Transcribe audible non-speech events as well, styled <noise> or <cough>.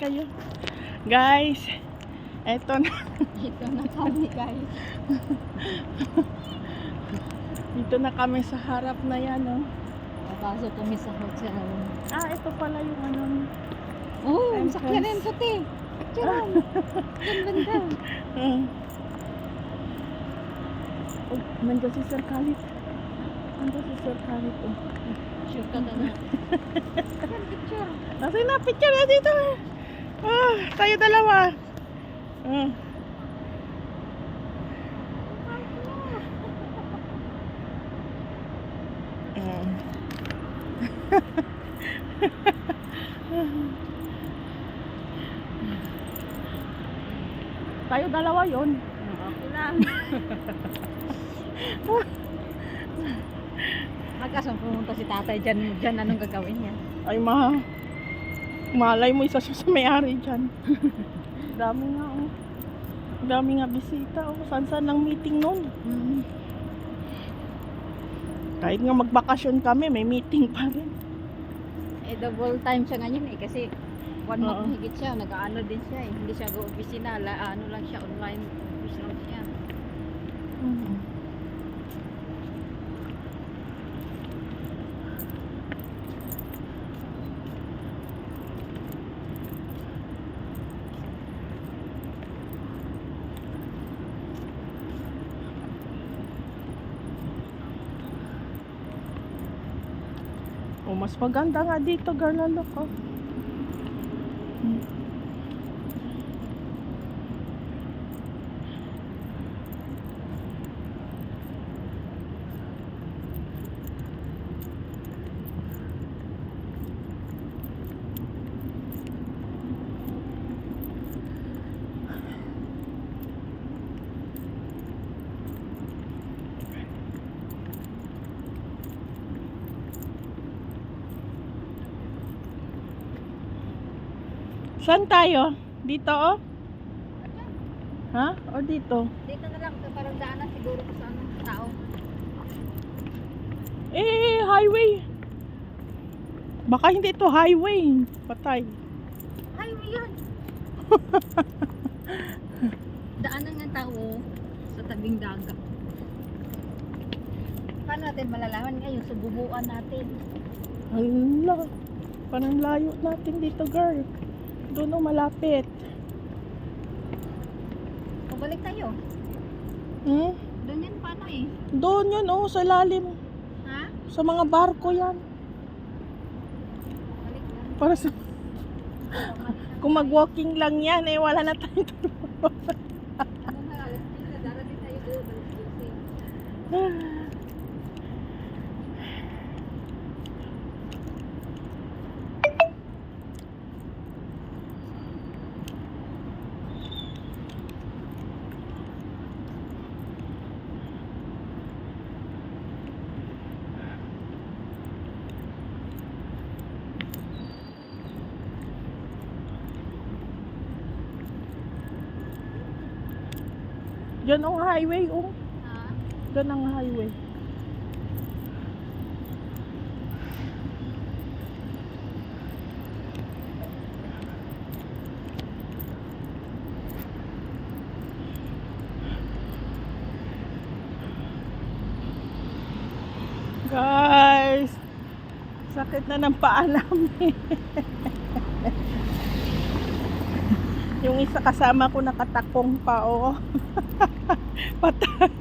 kayo. Guys, eto na. Ito na kami guys. <laughs> Dito na kami sa harap na yan, oh. Papasok kami sa hotel. Ah, ito pala yung ano. Oh, Entrance. sakyan rin puti. Picturean. Yan banda. Uh. <laughs> Oh, nandiyan si Sir Khalid. Nandiyan si Sir Khalid, oh. Sure ka na <laughs> na. Picture. Nasa na, picture na dito. Ah, tayo dalawa. Ah. Ah. tayo dalawa yon. Okay lang. Magkasang pumunta si tatay dyan, dyan anong gagawin niya? Ay ma, malay mo isa siya sa may-ari dyan. <laughs> Dami nga oh. Dami nga bisita oh. Saan saan ang meeting noon? Mm. Kahit nga magbakasyon kami, may meeting pa rin. Eh, double time siya ngayon eh, kasi one month Oo. higit siya, nag-ano din siya eh. Hindi siya go-opisina, la, ano lang siya, online office lang siya. Mhm. Oh, mas maganda nga dito, girl, ano ko. Saan tayo? Dito, oh? Ha? O dito? Dito na lang, parang daanan siguro sa ano, tao. Eh, highway. Baka hindi ito highway. Patay. Highway yan! <laughs> daanan ng tao sa tabing dagat. Paano natin malalaman ngayon sa bubuan natin? Hala. Parang layo natin dito, girl. Doon oh, malapit. Pabalik tayo. Hmm? Doon yan paano eh. Doon yun, oh, sa lalim. Ha? Sa mga barko yan. Para sa... <laughs> Kung mag-walking lang yan, eh, wala na tayo Ano <laughs> Diyan ang highway, oh. Ha? Diyan ang highway. Guys, sakit na ng paa namin. <laughs> Yung isa kasama ko nakatakong pa, oh. <laughs> Patay.